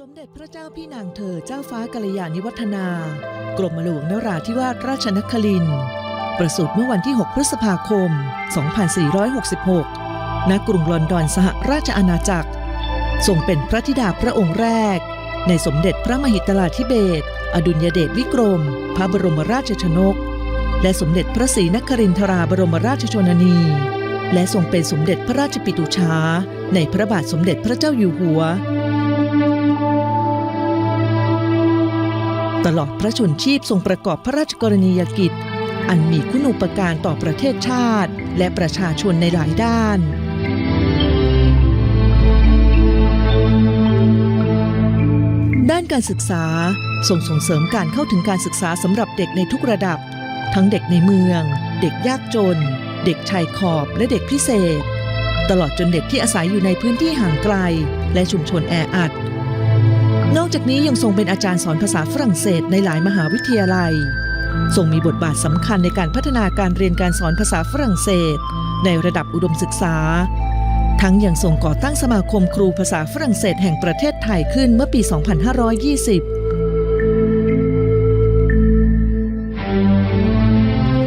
สมเด็จพระเจ้าพี่นางเธอเจ้าฟ้ากัลยาณิวัฒนา กรมหลวงนราธิวาสราชนคริน ประสูติเมื่อวันที่ 6 พฤษภาคม 2466 ณ กรุงลอนดอนสหราชอาณาจักร ทรงเป็นพระธิดาพระองค์แรก ในสมเด็จพระมหิดลาธิเบศอดุลยเดชวิกรม พระบรมราชชนก และสมเด็จพระศรีนครินทราบรมราชชนนี และทรงเป็นสมเด็จพระราชปิตุชา ในพระบาทสมเด็จพระเจ้าอยู่หัว ตลอดพระชนชีพทรงประกอบพระราชกรณียกิจ อันมีคุณูปการต่อประเทศชาติ และประชาชนในหลายด้านด้านการศึกษาส่งส่งเสริมการเข้าถึงการศึกษาสำหรับเด็กในทุกระดับ ทั้งเด็กในเมือง เด็กยากจน เด็กชายขอบและเด็กพิเศษ ตลอดจนเด็กที่อาศัยอยู่ในพื้นที่ห่างไกล และชุมชนแออัด นอกจากนี้ยังทรงเป็นอาจารย์สอนภาษาฝรั่งเศสในหลายมหาวิทยาลัย ทรงมีบทบาทสำคัญในการพัฒนาการเรียนการสอนภาษาฝรั่งเศส ในระดับอุดมศึกษา ทั้งยังทรงก่อตั้งสมาคมครูภาษาฝรั่งเศสแห่งประเทศไทยขึ้นเมื่อปี 2520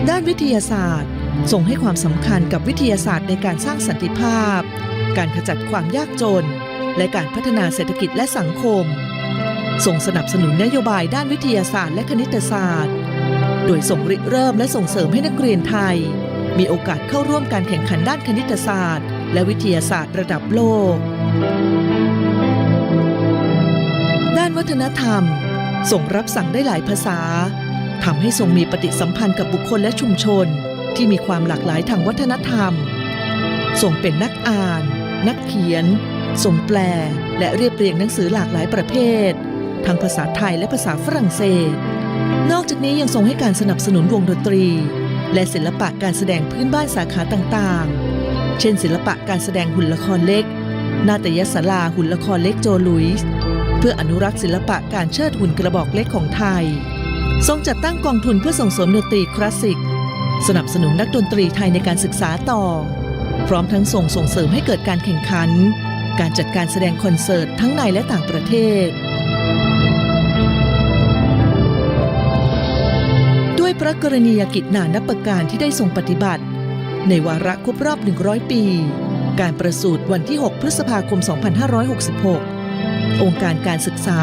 ด้านวิทยาศาสตร์ทรงให้ความสำคัญกับวิทยาศาสตร์ในการสร้างสันติภาพ การขจัดความยากจน และการพัฒนาเศรษฐกิจและสังคม ส่งสนับสนุนนโยบายด้านวิทยาศาสตร์และคณิตศาสตร์ โดยส่งริเริ่มและส่งเสริมให้นักเรียนไทย มีโอกาสเข้าร่วมการแข่งขันด้านคณิตศาสตร์ และวิทยาศาสตร์ระดับโลก ด้านวัฒนธรรม ส่งรับสั่งได้หลายภาษาทำให้ทรงมีปฏิสัมพันธ์กับบุคคลและชุมชน ที่มีความหลากหลายทางวัฒนธรรมทรงเป็นนักอ่าน นักเขียนทรงแปล และเรียบเรียงหนังสือหลากหลายประเภท ทั้งภาษาไทยและภาษาฝรั่งเศส นอกจากนี้ยังทรงให้การสนับสนุนวงดนตรี และศิลปะการแสดงพื้นบ้านสาขาต่างๆ เช่น ศิลปะการแสดงหุ่นละครเล็ก นาฏยศาลาหุ่นละครเล็กโจลุยส์เพื่ออนุรักษ์ศิลปะการเชิดหุ่นกระบอกเล็กของไทย ทรงจัดตั้งกองทุนเพื่อส่งเสริมดนตรีคลาสสิก สนับสนุนนักดนตรีไทยในการศึกษาต่อ พร้อมทั้งส่งส่งเสริมให้เกิดการแข่งขัน การจัดการแสดงคอนเสิร์ตทั้งในและต่างประเทศ พระกรณียกิจนานับประการที่ได้ทรงปฏิบัติ ในวาระครบรอบ 100 ปี การประสูติวันที่ 6 พฤษภาคม 2566 องค์การการศึกษา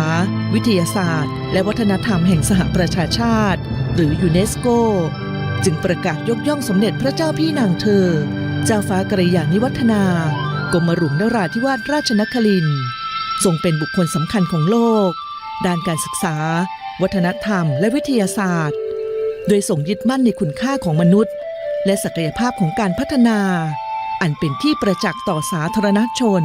วิทยาศาสตร์ และวัฒนธรรมแห่งสหประชาชาติ หรือยูเนสโก จึงประกาศยกย่องสมเด็จพระเจ้าพี่นางเธอ เจ้าฟ้ากระยาณิวัฒนากรมหลวงนราธิวาสราชนครินทร์ทรงเป็นบุคคลสำคัญของโลก ด้านการศึกษา วัฒนธรรม และวิทยาศาสตร์ โดยส่งยึดมั่นในคุณค่าของมนุษย์ และศักยภาพของการพัฒนา อันเป็นที่ประจักษ์ต่อสาธารณชน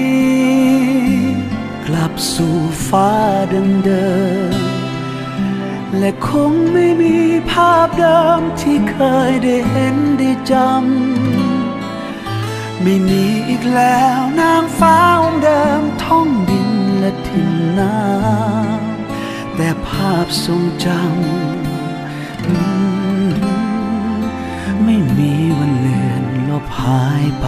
กลับสู่ฟ้าเดิมๆและคงไม่มีภาพเดิมที่เคยได้เห็นได้จำ ไม่มีอีกแล้วนางฟ้าองค์เดิมท่องดินและทินน้ำแต่ภาพทรงจำ ไม่มีวันเลือนลบหายไป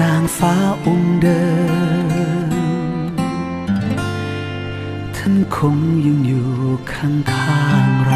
นางฟ้าองค์เดิม ท่านคงยังอยู่ข้างๆเรา